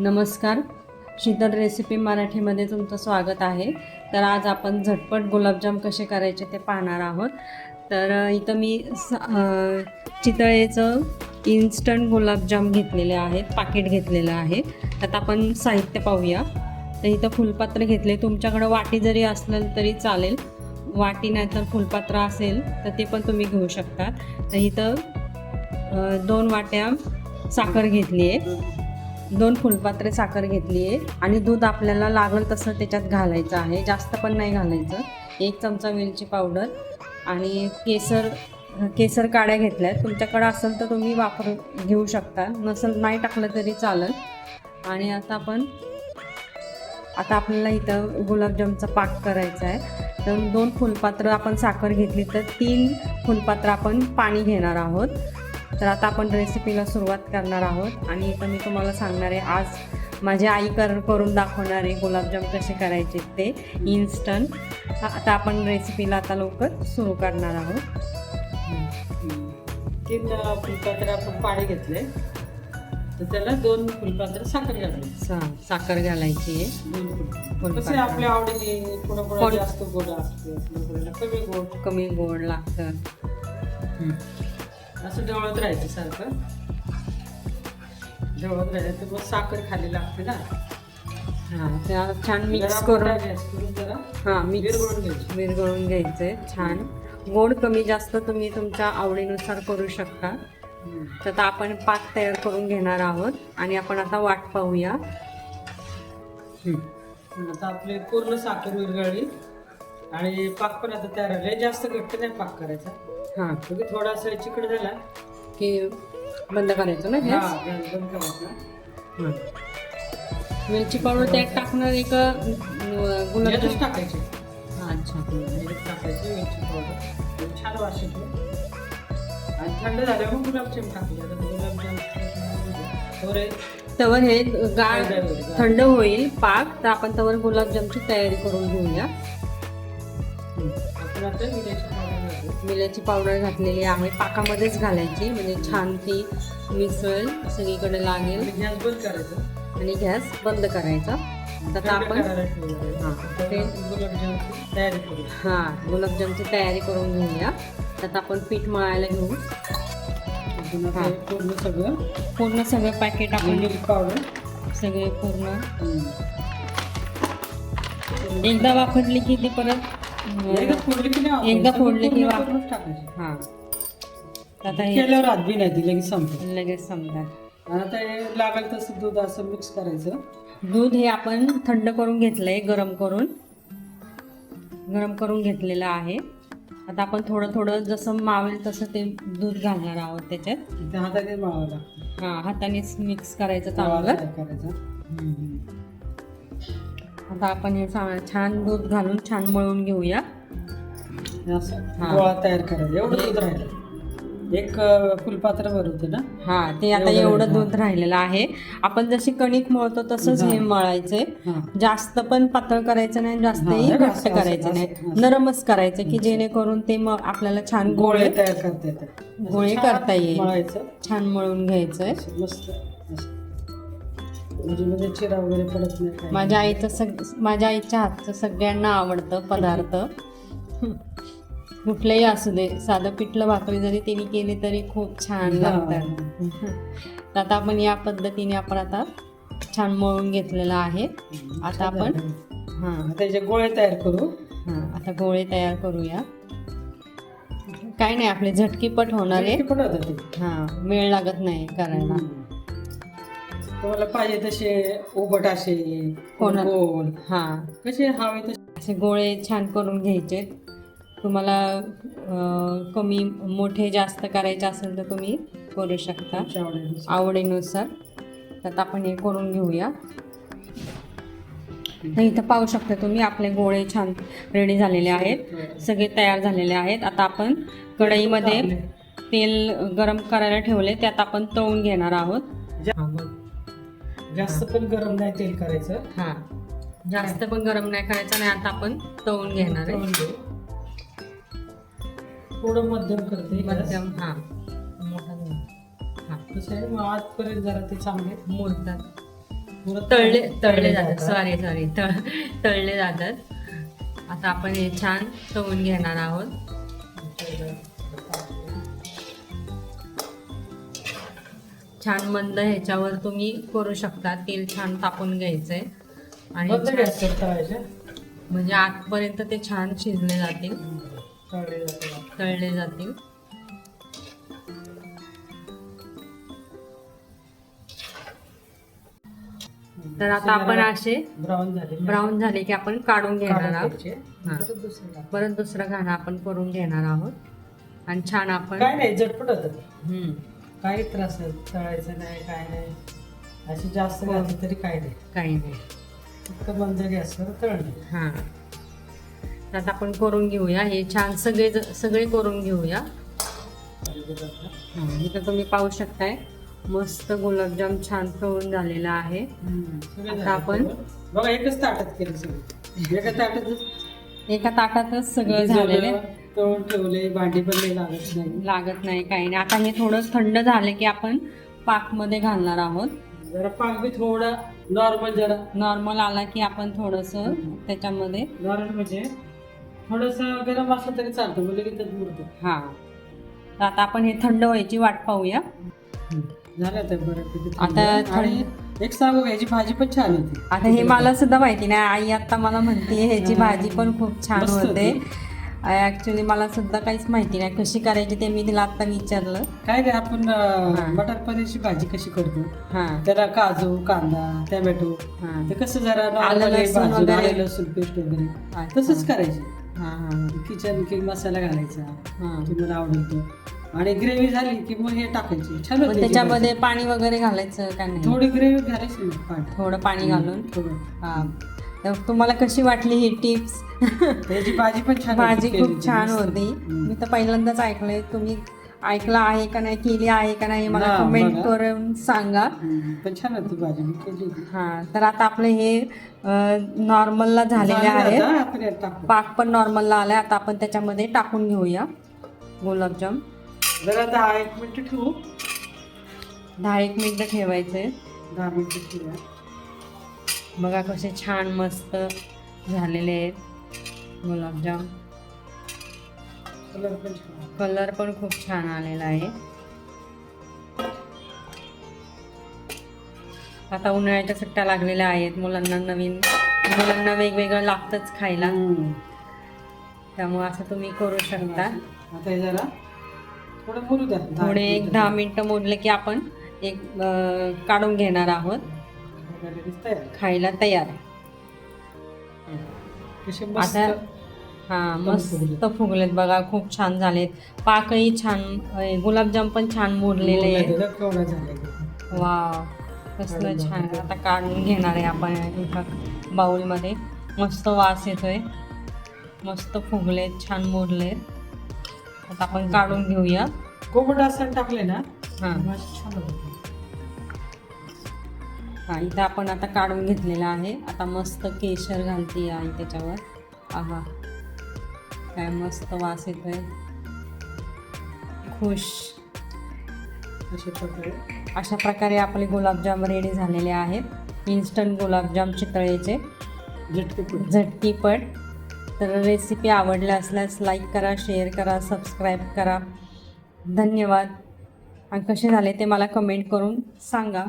नमस्कार. शीतल रेसिपी मराठीमध्ये तुमचं स्वागत आहे. तर आज आपण झटपट गुलाबजाम कसे करायचे ते पाहणार आहोत. तर इथं मी चितळेचं इन्स्टंट गुलाबजाम घेतलेले आहेत पाकिट घेतलेलं आहे. त्यात आपण साहित्य पाहूया. तर इथं फुलपात्र घेतले. तुमच्याकडं वाटी जरी असलं तरी चालेल. वाटी नाही तर फुलपात्र असेल तर ते पण तुम्ही घेऊ शकता. तर इथं दोन वाट्या साखर घेतली आहे. दोन फुलपात्रे साखर घेतली आहे. आणि दूध आपल्याला लागेल तसं त्याच्यात घालायचं आहे. जास्त पण नाही घालायचं. एक चमचा वेलची पावडर आणि केसर केसर काड्या घेतल्या आहेत. तुमच्याकडं असेल तर तुम्ही वापर घेऊ शकता. नसेल नाही टाकलं तरी चालेल. आणि आता आपण आता आपल्याला इथं गुलाबजामचा पाक करायचा आहे. तर दोन फुलपात्र आपण साखर घेतली तर तीन फुलपात्र आपण पाणी घेणार आहोत. तर आता आपण रेसिपीला सुरुवात करणार आहोत. आणि इथं मी तुम्हाला सांगणार आहे आज माझी आई कर करून दाखवणार आहे गुलाबजाम कसे करायचे ते इन्स्टंट आता आपण रेसिपीला आता लवकर सुरू करणार आहोत. तीन फुलपात्र आपण पाणी घेतले. तर त्याला दोन फुलपात्र साखर घालली सा साखर घालायची आहे. कसे आपल्या आवडीने कोण- जास्त गोड असते कमी गोड. कमी गोड लागतं. असं ढवळत राहायचं सारखं. ढवळत राहायचं तर मग साखर खाली लागते ना. हां त्या छान मिक्स करून जरा हां मिक्स विरघळून घ्यायची. विरघळून घ्यायचे छान. गोड कमी जास्त तुम्ही तुमच्या आवडीनुसार करू शकता. तर आता आपण पाक तयार करून घेणार आहोत आणि आपण आता वाट पाहूया. आता आपली पूर्ण साखर विरघळली. आणि पाक पण आता तयार झाले. जास्त घट्ट नाही पाक करायचा. हां म्हणजे थोडासा चिकट झाला. की बंद करायचं ना गॅस? गॅस बंद करायचा. वेलची पावडर त्यात टाकणार एक गुलाबजाम. टाकायचे. अच्छा. टाकायचे वेलची पावडर. छान वास येतो. आणि थंड झाल्यावर मग गुलाबजाम टाकले गुलाबजाम तवर हे गाळ थंड होईल. थंड होईल पाक तर आपण तवर गुलाबजामची तयारी करून घेऊया. आपण आता विड्याची पावडर घातलेली आहे. पाकामध्येच घालायची. म्हणजे छान ती मिसळेल सगळीकडे लागेल. गॅस बंद करायचं. आणि गॅस बंद करायचा. आता आपण. हां गुलाबजामची तयारी करू हां गुलाबजामची तयारी करून घेऊया. त्यात आपण पीठ मळायला घेऊ. पूर्ण सगळं. पूर्ण सगळं पॅकेट आपण मिल्क पावडर. सगळे पूर्ण. एकदा वापरली की ती परत एकदा फोडली की नाही एकदा. फोडली की टाकायची. हां. आता हे केल्यावर हात बी नाही ती लगेच संपत. लगेच समजा आणि आता हे लागेल तसं दूध असं मिक्स करायचं. दूध हे आपण थंड करून घेतलंय गरम करून. गरम करून घेतलेलं आहे. आता आपण थोडं थोडं जसं मावेल तसं ते दूध घालणार आहोत त्याच्यात. इथे हाताने मळावं लागतं. हां हातानेच मिक्स करायचं चांगलं. करायचा. आता आपण हे छान दूध घालून छान मळून घेऊया. गोळा तयार करायचा. एवढं दूध राहिलं. एक फुलपात्र भरवतं ना? हां ते आता एवढं. दूध राहिलेलं आहे. आपण जशी कणिक मळतो तसंच हे. मळायचंय. हां. जास्त पण पातळ करायचं नाही जास्तही हां, घट्ट करायचं नाही. नरमच करायचं की जेणेकरून ते मग आपल्याला छान गोळे तयार करता येतात. गोळे करता येईल. मळायचं. छान मळून घ्यायचंय. मस्त. म्हणजे मध्ये चिरा वगैरे पडत नाही काही. माझ्या आईचं सग माझ्या आईच्या हातचं सगळ्यांना आवडतं पदार्थ. कुठलंही असू दे साधं पिठलं भाकरी जरी तिने केली तरी खूप छान लागतात. आता आपण या पद्धतीने आपण आता छान मळून घेतलेलं आहे. आता आपण हां आता याचे गोळे तयार करू. हां आता गोळे तयार करूया. काय नाही आपले झटकीपट होणार आहे. हां वेळ लागत नाही करायला. तुम्हाला पाहिजे तसे उभट असे कोणा- गोल. हां. कसे हवे तसे? असे गोळे छान करून घ्यायचे. तुम्हाला अं, कमी मोठे जास्त करायचे असेल तर तुम्ही करू शकता. तुमच्या आवडीनुसार. आवडीनुसार. तर आपण हे करून घेऊया. तर इथं पाहू शकता तुम्ही आपले गोळे छान रेडी झालेले आहेत. सगळे तयार झालेले आहेत. आता आपण कढईमध्ये तेल गरम करायला ठेवले. त्यात आपण तळून घेणार आहोत. जास्त पण गरम नाही तेल करायचं. हां. जास्त पण गरम नाही करायचं नाही आता आपण तळून घेणार आहे. थोडं मध्यम करते. मध्यम हां. हां. कसं आहे मग आजपर्यंत जरा ते चांगले मुरतात. मुरत तळले. तळले जातात. सॉरी सॉरी तळ तळले जातात. आता आपण हे छान तळून घेणार आहोत. छान मंद ह्याच्यावर तुम्ही करू शकता. तेल छान तापून घ्यायचंय. आणि छान- म्हणजे आतपर्यंत ते छान शिजले जातील. तळले जाते तळले जातील. तर आता आपण असे ब्राऊन झाले ब्राऊन झाले की आपण काढून घेणार काढून आहोत. घ्यायचे. हा. परत दुसरे. परत दुसरं घाणं आपण करून घेणार आहोत. आणि छान आपण काय नाही झटपट होतं. हम्म, काही त्रास तळायचं नाही काय नाही. अशी जास्त घातली तरी काय नाही. काही नाही. फक्त मंद गॅसवर तळणे हां. तर आता आपण करून घेऊया. हे छान सगळे ज- सगळे करून घेऊया. हां, इथं तुम्ही पाहू शकताय मस्त गुलाबजाम छान तळून झालेला आहे. आता आपण- बघा एकच ताटात केलं सगळं. एका ताटातच एका ताटातच सगळं झालेलं आहे. तळून ठेवले भांडी पण नाही लागत नाही. लागत नाही काही नाही. आता हे थोडं थंड झालं की आपण पाकमध्ये घालणार आहोत. जरा पाक बी थोडा नॉर्मल जरा. नॉर्मल आला की आपण थोडंसं त्याच्यामध्ये नॉर्मल म्हणजे थोडस गरम असलं तरी चालतं म्हणजे की त्यात मुरतं. हां. तर आता आपण हे थंड व्हायची वाट पाहूया. झालं आता बऱ्यापैकी आता थंड. एक सांगू का, याची भाजी पण छान होती. आता हे मला सुद्धा माहिती नाही. आई आता मला म्हणते ह्याची भाजी पण खूप छान होते. ऍक्च्युली मला सुद्धा काहीच माहिती नाही कशी करायची ते मी तिला आता विचारलं. काय नाही आपण. अं, मटर पनीरची भाजी कशी करतो? हां. त्याला काजू कांदा टोमॅटो हां. ते कसं जरा आलं normally लसूण भाजून वगैरे. आलं लसूण पेस्ट वगैरे अच्छा. तसंच करायची. हां हां. किचन किंग मसाला घालायचा. हां. तुम्हाला आवडेल तो आणि ग्रेव्ही झाली की मग हे टाकायची. छान मग होते त्याच्यामध्ये पाणी वगैरे घालायचं का नाही? थोडी ग्रेव्ही घालायची पाणी थोडं पाणी घालून. हां. तर तुम्हाला कशी वाटली ही टिप्स त्याची भाजी पण छान भाजी खूप छान. होती. मी तर पहिल्यांदाच ऐकलंय. तुम्ही ऐकलं आहे का नाही केली आहे का नाही मला कमेंट. करून सांगा. पण छान होती भाजी मी केली. हा तर आता आपले हे नॉर्मलला झालेले टाकू. पाक पण नॉर्मलला आलाय. आता आपण त्याच्यामध्ये टाकून घेऊया. गुलाबजाम जरा दहा एक मिनिट ठेवू. दहा एक मिनटं ठेवायचे दहा मिनिट ठेवूया. बघा कसे छान मस्त झालेले आहेत. गुलाबजाम. कलर पण छान कलर पण खूप छान आलेला आहे. आता उन्हाळ्याच्या सुट्ट्या लागलेल्या आहेत. मुलांना नवीन मुलांना वेगवेगळं लागतंच खायला. त्यामुळे असं तुम्ही करू शकता. आता जरा थोडं मुरू द्या. दहा थोडे एक. दहा मिनटं मोडले की आपण एक काढून घेणार आहोत? खायला तयार मस्त आता हा मस्त फुगलेत. बघा खूप छान झालेत. पाकही छान गुलाबजाम पण छान मोडलेले. वा कसलं छान. आता काढून घेणार आहे आपण एका बाउलमध्ये. मस्त वास येतोय. मस्त फुगलेत छान मोडलेत. आता आपण काढून घेऊया. कोबट असं टाकले ना हां. मस्त छान. हा इथं आपण आता काढून घेतलेला आहे. आता मस्त केशर घालते आई त्याच्यावर. आहा काय मस्त वास येतोय. खुश. अशा प्रकारे. अशा प्रकारे आपले गुलाबजाम रेडी झालेले आहेत. इन्स्टंट गुलाबजाम चितळेचे. झटकेपट झटकीपट तर रेसिपी आवडल्या असल्यास लाईक करा शेअर करा सबस्क्राईब करा. धन्यवाद. आणि कसे झाले ते मला कमेंट करून सांगा.